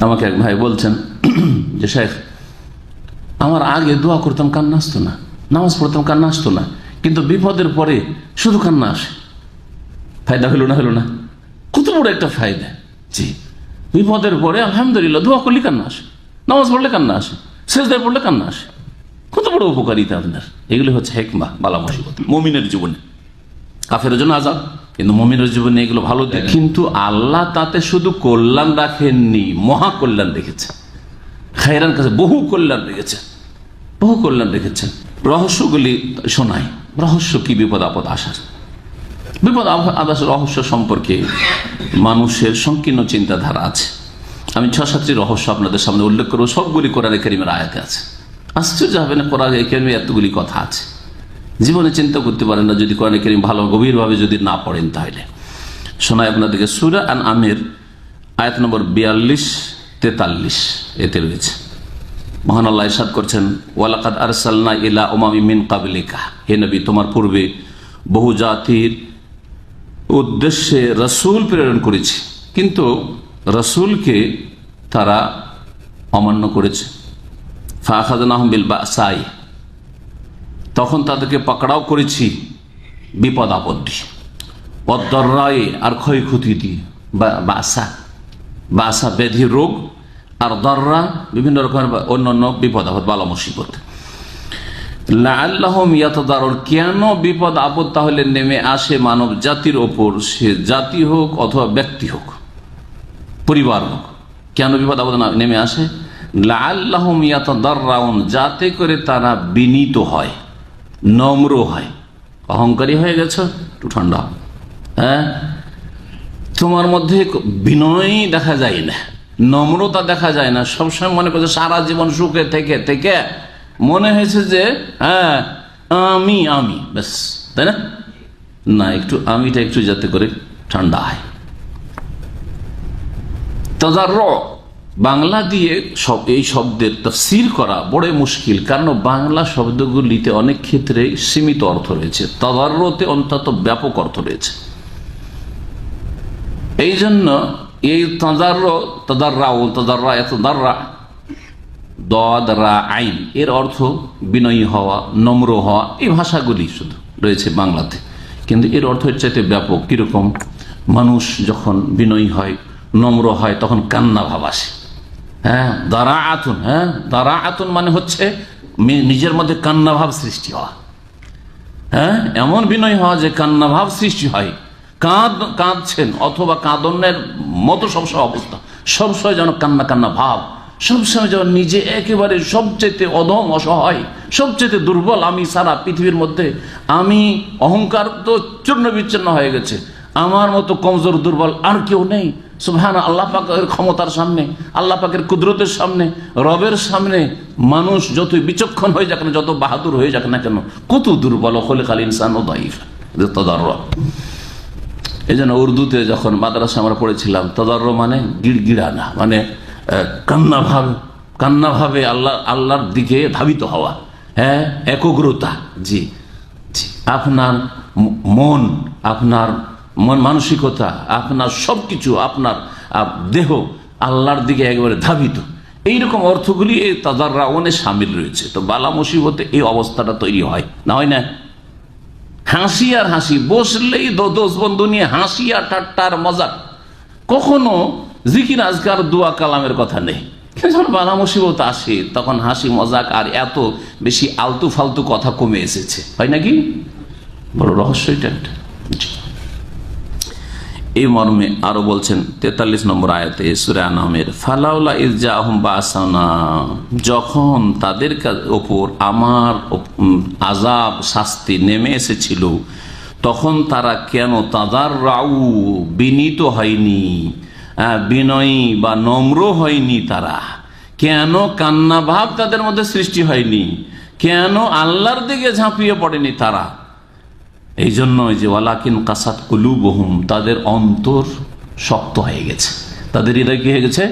আমাকে এক ভাই বলছেন, যে শেখ, আমার আগে দোয়া করতাম, কান্না আসতো না। নামাজ পড়তাম, কান্না আসতো না। কিন্তু বিপদের পরে শুধু কান্না আসে। ফায়দা হলো না হলো না? কত বড় একটা ফায়দা। জি। বিপদের পরে আলহামদুলিল্লাহ, দোয়া করলে কান্না আসে। নামাজ পড়লে কান্না আসে। শেষদায় পড়লে কান্না আসে। কত বড় উপকারিতা আপনার। এগুলি হচ্ছে হেকমা, বালা মুসিবত। মমিনের জীবনে। কাফের জন্য আজাব কিন্তু মমিনের জীবনে এগুলো ভালো দিক। কিন্তু আল্লাহ তাতে শুধু কল্যাণ রাখেননি মহা কল্যাণ রেখেছে খায়রান কাছে বহু কল্যাণ রেখেছে বহু কল্যাণ রেখেছেন রহস্যগুলি শোনাই রহস্য কি বিপদ আপদ আসার? বিপদ আদাস রহস্য সম্পর্কে মানুষের সংকীর্ণ চিন্তাধারা আছে। আমি ছ সাতটি রহস্য আপনাদের সামনে উল্লেখ করব সবগুলি কোরআন করিমের আয়াতে আছে। আশ্চর্য হবে না কোরআন করিমে এতগুলি কথা আছে। জীবনে চিন্তা করতে পারেন না, যদি কোরআন করিম ভালো গভীরভাবে যদি না পড়েন তাহলে। শোনায় আপনাদেরকে সুরা আন আমের আয়াত নম্বর বিয়াল্লিশ, তেতাল্লিশ, এতে রয়েছে। মহান আল্লাহ ইসাদ করছেন, ওয়ালাকাদ আরসালনা ইলা ওমামি মিন কাবলিকা হে নবী, তোমার পূর্বে বহু জাতির উদ্দেশ্যে রসুল প্রেরণ করেছি, কিন্তু রসুলকে তারা অমান্য করেছে। ফাখাদ আহমিল বা সাই তখন তাদেরকে পাকড়াও করেছি বিপদ আপদ দিয়ে অদ্দর্রায় আর ক্ষয়ক্ষতি দিয়ে বাসা বাসা ব্যাধি রোগ, আর দররা বিভিন্ন রকমের অন্য অন্য বিপদ আপদ, বালা মুসিবত। কেন বিপদ আপদ তাহলে নেমে আসে মানব জাতির ওপর? সে জাতি হোক অথবা ব্যক্তি হোক, পরিবার হোক, কেন বিপদ আপদ নেমে আসে? লাল্লাহম ইয়াতদাররাউন যাতে করে তারা বিনীত হয়। নম্র হয়। অহংকারী হয়ে গেছে? একটু ঠান্ডা। হ্যাঁ? তোমার মধ্যে বিনয় দেখা যায় না। নম্রতা দেখা যায় না। সবসময় মনে করছে সারা জীবন সুখে থেকে থেকে মনে হয়েছে যে হ্যাঁ আমি আমি। ব্যাস, তাই না? না, একটু আমিটা একটু যাতে করে ঠান্ডা হয়। তদার বাংলা দিয়ে সব এই শব্দের তফসির করা বড় মুশকিল, কারণ বাংলা শব্দগুলিতে অনেক ক্ষেত্রে সীমিত অর্থ রয়েছে, তদারতে অন্তত ব্যাপক অর্থ রয়েছে। এই জন্য এই তদার তদাররা ও তদাররা এত দাররা দরা আইন, এর অর্থ বিনয়ী হওয়া, নম্র হওয়া, এই ভাষাগুলি শুধু রয়েছে বাংলাতে। কিন্তু এর অর্থ চাইতে ব্যাপক, কীরকম? মানুষ যখন বিনয়ী হয়, নম্র হয়, তখন কান্না ভাব আসে। হ্যাঁ দারা আতুন হ্যাঁ দারা আতুন মানে হচ্ছে নিজের মধ্যে কান্না ভাব সৃষ্টি হওয়া। হ্যাঁ এমন বিনয় হওয়া যে কান্না ভাব সৃষ্টি হয়। কাঁদ, কাঁদছেন অথবা কাঁদনের মতো সবসময় অবস্থা। সবসময় যেন কান্না কান্না ভাব। সবসময় যেন নিজে একেবারে সবচেয়ে অধম অসহায়, সবচেয়ে দুর্বল আমি সারা পৃথিবীর মধ্যে। আমি অহংকার তো চূর্ণ বিচ্ছিন্ন হয়ে গেছে। আমার মতো কমজোর, দুর্বল আর কেউ নেই। সুহান আল্লাহ পাকের ক্ষমতার সামনে, আল্লাহ পাকের কুদরতের সামনে, রবের সামনে মানুষ যতই বিচক্ষণ হয়ে যাক না, যত বাহাদুর হয়ে যাক না কেন, কত দুর্বল হলে খালি ইনসান ও দাইফ তদার এই জন্য উর্দুতে যখন মাদ্রাসা আমরা পড়েছিলাম তদার মানে গিড়গিড়ানা মানে কান্না ভাব, কান্না ভাবে আল্লাহ, আল্লাহর দিকে ধাবিত হওয়া। হ্যাঁ একগ্রতা। জি আপনার মন, আপনার মানসিকতা, আপনার সব কিছু আপনার দেহ আল্লাহর দিকে একেবারে ধাবিত। এইরকম অর্থগুলি এই তাদার রাওনে সামিল রয়েছে। তো বালা মুসিবতে এই অবস্থাটা তৈরি হয়, না হয় না? হাসি আর হাসি, বসলেই দোষ বন্ধু নিয়ে হাসি আর ঠাট্টার মজাক কখনো জিকির, আজকার, দোয়া, কালামের কথা নেই। যখন বালা মুসিবত আসে, তখন হাসি, মজাক আর এত বেশি আলতু ফালতু কথা কমে এসেছে। হয় নাকি? বড় রহস্য এটা একটা। এই মর্মে আরও বলছেন তেতাল্লিশ নম্বর আয়াতে সুরে আনামের ফালাউলা ইজা আহম বাসানা যখন তাদের ওপর আমার আজাব শাস্তি নেমে এসেছিল, তখন তারা কেন তাদার রাউ বিনীত হয়নি বিনয়ী বা নম্র হয়নি তারা? কেন কান্নাভাব তাদের মধ্যে সৃষ্টি হয়নি? কেন আল্লাহর দিকে ঝাঁপিয়ে পড়েনি তারা? এই জন্য যে, ওয়ালাকিন কাসাত কুলু বহুম তাদের অন্তর শক্ত হয়ে গেছে। তাদের হৃদয় কি হয়ে গেছে?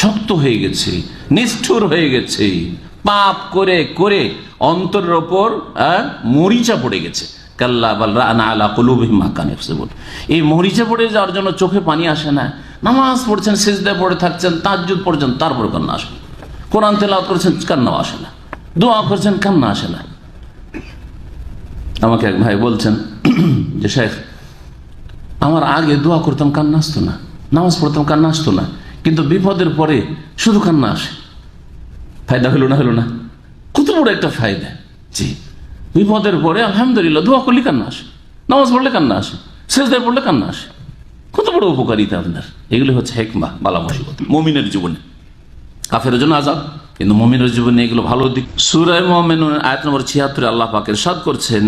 শক্ত হয়ে গেছে, নিষ্ঠুর হয়ে গেছে। পাপ করে করে অন্তরের ওপর মরিচা পড়ে গেছে। কাল্লা বাল্লা আলা কলুবিহিম মাকান এই মরিচা পড়ে যাওয়ার জন্য চোখে পানি আসে না। নামাজ পড়ছেন, সিজদায় পড়ে থাকছেন তাজ্জুদ পড়ছেন, তারপর কান্না আসে। কোরআন তেলাওয়াত করছেন, কান্নাও আসে না। দোয়া করছেন, কান্না আসে না। আমাকে এক ভাই বলছেন, যে শেখ, আমার আগে দোয়া করতাম, কান্না আসতো না, নামাজ পড়তাম, কান্না আসতো না, কিন্তু বিপদের পরে শুধু কান্না আসে। ফায়দা হলো না হলো না? কত বড় একটা ফায়দা। জি, বিপদের পরে আলহামদুলিল্লাহ দোয়া করলে কান্না আসে, নামাজ পড়লে কান্না আসে শেষদায় পড়লে কান্না আসে। কত বড় উপকারিতা আপনার। এগুলি হচ্ছে হেকমা, বালা মুসিবত, মমিনের জীবনে। কাফের জন্য আজাদ কিন্তু মমিনের জীবনে এগুলো ভালো দিক। সুরায় মোহামেন আয়াত নম্বর ছিয়াত্তরে আল্লাহ পাকের সাদ করছেন,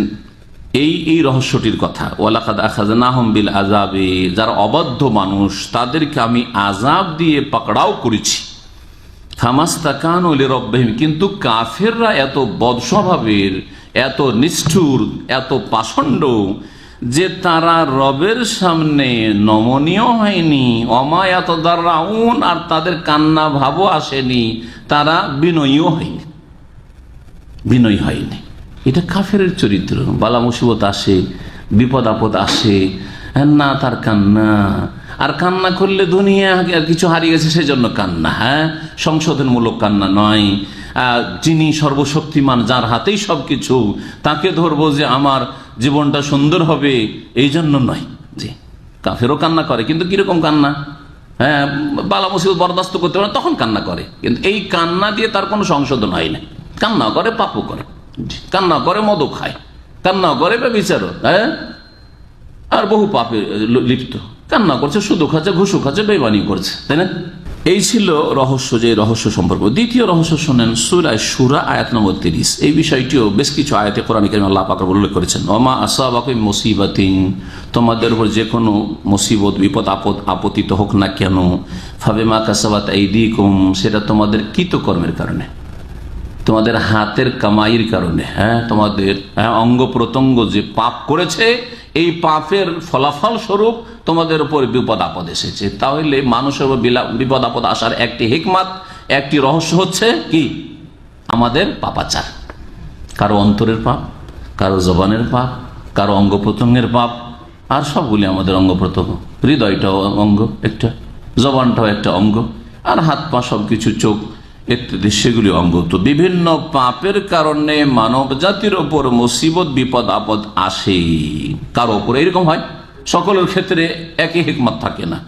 এই এই রহস্যটির কথা, ওয়ালাকাদ আখাজানাহম বিল আজাবে যারা অবাধ্য মানুষ, তাদেরকে আমি আজাব দিয়ে পাকড়াও করেছি। কিন্তু কাফেররা এত বদস্বভাবের, এত নিষ্ঠুর, এত পাষণ্ড যে তারা রবের সামনে নমনীয় হয়নি অমায়াত রাউন আর তাদের কান্না ভাবও আসেনি, তারা বিনয়ীও হয়নি। বিনয়ী হয়নি। এটা কাফের চরিত্র। বালা মুসিবত আসে, বিপদ আপদ আসে, না তার কান্না। আর কান্না করলে দুনিয়া আর কিছু হারিয়ে গেছে, সেজন্য কান্না হ্যাঁ? সংশোধনমূলক কান্না নয়। যিনি সর্বশক্তিমান যার হাতেই সব কিছু তাকে ধরবো যে আমার জীবনটা সুন্দর হবে এই জন্য নয়। জি, কাফেরও কান্না করে, কিন্তু কীরকম কান্না? হ্যাঁ বালা মুসিবত বরদাস্ত করতে পারে তখন কান্না করে। কিন্তু এই কান্না দিয়ে তার কোনো সংশোধন হয় না। কান্না করে, পাপও করে। কান্না করে, মদও খায়। কান্না করে বা বিচারও হ্যাঁ? আর বহু পাপে লিপ্ত। কান্না করছে শুধু খাচ্ছে ঘুষু খাচ্ছে বেবানি করছে, তাই না? এই ছিল রহস্য যে রহস্য সম্পর্ক। দ্বিতীয় রহস্য শোনেন সুরায় সুরা আয়াত নম্বর তিরিশ। এই বিষয়টিও বেশ কিছু আয়াতে কোরআন কেন আল্লাহ পাকর উল্লেখ করেছেন। ওমা আসাবাকে মুসিবাতিন তোমাদের উপর যে কোনো মুসিবত বিপদ আপদ আপতিত হোক না কেন ফাবে মা কাসাবাত এই দিকুম সেটা তোমাদের কৃতকর্মের কারণে তোমাদের হাতের কামাইয়ের কারণে হ্যাঁ তোমাদের হ্যাঁ, অঙ্গ প্রত্যঙ্গ যে পাপ করেছে এই পাপের ফলাফল স্বরূপ তোমাদের উপর বিপদ আপদ এসেছে। তাহলে মানুষের উপর বিপদ আপদ আসার একটি হিকমাত, একটি রহস্য হচ্ছে কি? আমাদের পাপাচার। কারও অন্তরের পাপ, কারও জবানের পাপ, কারও অঙ্গ প্রত্যঙ্গের পাপ, আর সবগুলি আমাদের অঙ্গ প্রত্যঙ্গ হৃদয়টাও অঙ্গ একটা, জবানটাও একটা অঙ্গ, আর হাত পা সবকিছু চোখ ইত্যাদি সেগুলি অঙ্গ। তো বিভিন্ন পাপের কারণে মানব জাতির ওপর মুসিবত, বিপদ, আপদ আসে। কারও ওপর এরকম হয়? সকলের ক্ষেত্রে একই হিকমত থাকে না।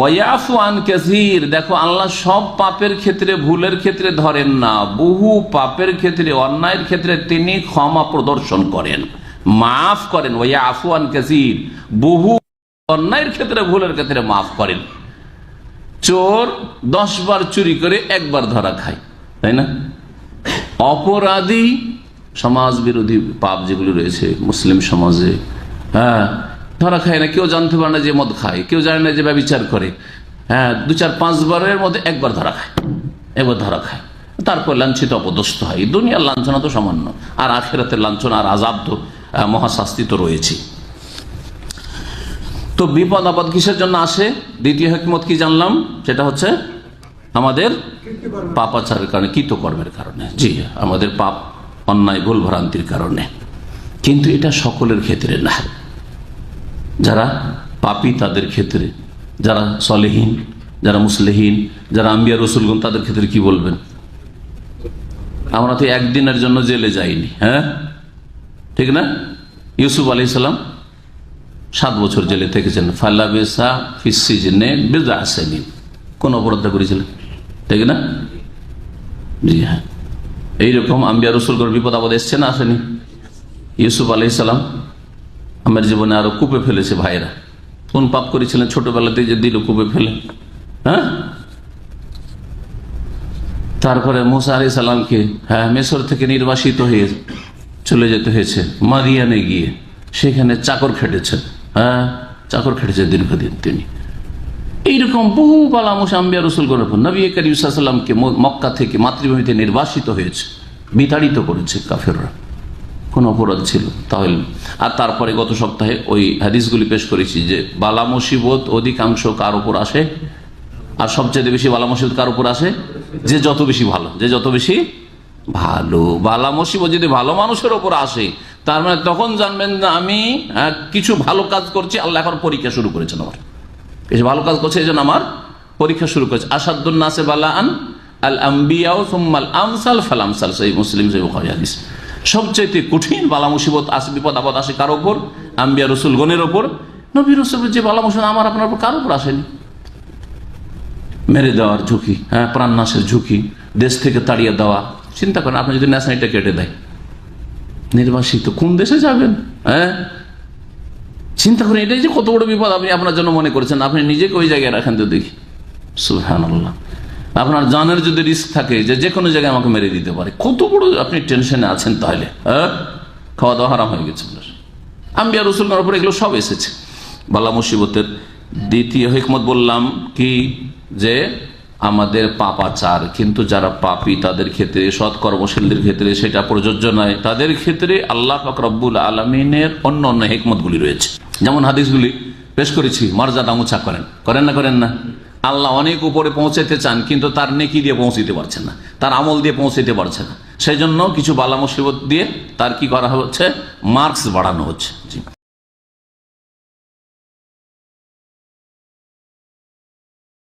ওয়াফুয়ান কাসির, দেখো আল্লাহ সব পাপের ক্ষেত্রে, ভুলের ক্ষেত্রে ধরেন না। বহু পাপের ক্ষেত্রে, অন্যায়ের ক্ষেত্রে তিনি ক্ষমা প্রদর্শন করেন। মাফ করেন ওয়া আফুয়ান কাসির। বহু অন্যায়ের ক্ষেত্রে, ভুলের ক্ষেত্রে মাফ করেন। চোর দশ বার চুরি করে একবার ধরা খায়, তাই না? অপরাধী সমাজ বিরোধী পাপ যেগুলি রয়েছে, মুসলিম সমাজে হ্যাঁ ধরা খায় না, কেউ জানতে পারে না যে মদ খায়, কেউ জানে না যে ব্যবচার করে। হ্যাঁ দু চার পাঁচবারের মধ্যে একবার ধরা খায়, একবার ধরা খায়। তারপর লাঞ্ছিত, অপদস্থ হয়। দুনিয়ার লাঞ্ছনা তো সামান্য, আর আখেরাতের লাঞ্ছনা আর আজাব তো মহাশাস্তি তো রয়েছে তো বিপদ আপদ কিসের জন্য আসে? দ্বিতীয় হেকমত কি জানলাম? সেটা হচ্ছে আমাদের পাপাচারের কারণে, কৃতকর্মের কারণে। জি, আমাদের পাপ, অন্যায়, ভুল ভ্রান্তির কারণে। কিন্তু এটা সকলের ক্ষেত্রে না। যারা পাপি তাদের ক্ষেত্রে, যারা সলেহীন, যারা মুসলেহীন, যারা আম্বিয়া রসুলগুন তাদের ক্ষেত্রে কি বলবেন? আমরা তো একদিনের জন্য জেলে যাইনি হ্যাঁ? ঠিক না? ইউসুফ আলি সাল্লাম সাত বছর জেলে থেকেছেন। ফাল্লা বেসা ফিসিজনে বেজা আসেনি কোন অপরাধ করেছিলেন? ঠিক না? জি হ্যাঁ। এইরকম আম্বিয়া রসুল করে বিপদ আপদ এসছে না আসেনি? ইউসুফ আলি সাল্লাম আমার জীবনে আরও কূপে ফেলেছে ভাইরা। কোন পাপ করেছিলেন ছোটবেলাতে যে দিল কূপে ফেলে? হ্যাঁ? তারপরে মুসা আলি সাল্লামকে হ্যাঁ মেসর থেকে নির্বাসিত হয়ে চলে যেতে হয়েছে মারিয়ানে গিয়ে। সেখানে চাকর খেটেছেন হ্যাঁ চাকর খেটেছে দীর্ঘদিন তিনি। এইরকম বহু বালামুস আম্বিয়া রসুল করার পর নবী করিম মক্কা থেকে মাতৃভূমিতে নির্বাসিত হয়েছে, বিতাড়িত করেছে কাফেররা। কোন অপরাধ ছিল। তাহলে, আর তারপরে গত সপ্তাহে ওই হাদিসগুলি পেশ করেছি যে, বালা মুসিবত অধিকাংশ কার উপর আসে? আর সবচেয়ে বেশি বালা মুসিবত কার উপর আসে? যে যত বেশি ভালো, যে যত বেশি ভালো। বালা মুসিবত যদি ভালো মানুষের ওপর আসে, তার মানে তখন জানবেন যে আমি কিছু ভালো কাজ করছি, আল্লাহ এখন পরীক্ষা শুরু করেছেন আমার। কিছু ভালো কাজ করছে, এই জন্য আমার পরীক্ষা শুরু করেছে। আসাদুল নাসে বালা আন আল আম্বিয়াও আমসাল ফাল আমসাল সেই মুসলিম, সেই হাদিস। সবচেয়ে কঠিন বালা মুসিবত আসে বিপদ, আপদ আসে কার ওপর আম্বিয়া রসুল গণের ওপর নবী রসুলের যে বালা মুসিবত, আমার আপনার উপর কার উপর আসেনি। মেরে দেওয়ার ঝুঁকি হ্যাঁ প্রাণনাশের ঝুঁকি, দেশ থেকে তাড়িয়ে দেওয়া। চিন্তা করেন, আপনি যদি ন্যাশনালিটা কেটে দেয়। নির্বাসিত কোন দেশে যাবেন? হ্যাঁ? চিন্তা করেন, এটাই যে কত বড় বিপদ আপনি আপনার জন্য মনে করেছেন, আপনি নিজেকে ওই জায়গায় রাখেন তো দেখি। সুহান আপনার জানের যদি রিস্ক থাকে যে যে কোনো জায়গায় আমাকে মেরে দিতে পারে, কত বড় আপনি টেনশনে আছেন তাহলে? হ্যাঁ? খাওয়া দাওয়া হারাম হয়ে গেছে আপনার। আম্বিয়া রসুলের উপরে এগুলো সব এসেছে। বালা মুসিবতের দ্বিতীয় হিকমত বললাম কি? যে আমাদের পাপাচার কিন্তু যারা পাপি তাদের ক্ষেত্রে সৎ কর্মশীলদের ক্ষেত্রে সেটা প্রযোজ্য নয়। তাদের ক্ষেত্রে আল্লাহ রব্বুল আলমিনের অন্য অন্য হিকমতগুলি রয়েছে। যেমন হাদিসগুলি পেশ করেছি মর্যাদা উঁচা করেন। করেন না করেন না? আল্লাহ অনেক উপরে পৌঁছাতে চান, কিন্তু তার নেকি দিয়ে পৌঁছতে পারছে না। তার আমল দিয়ে পৌঁছতে পারছে না। সেই জন্য কিছু বালা মুসিবত দিয়ে তার কি করা হচ্ছে? মার্কস বাড়ানো হচ্ছে। জি।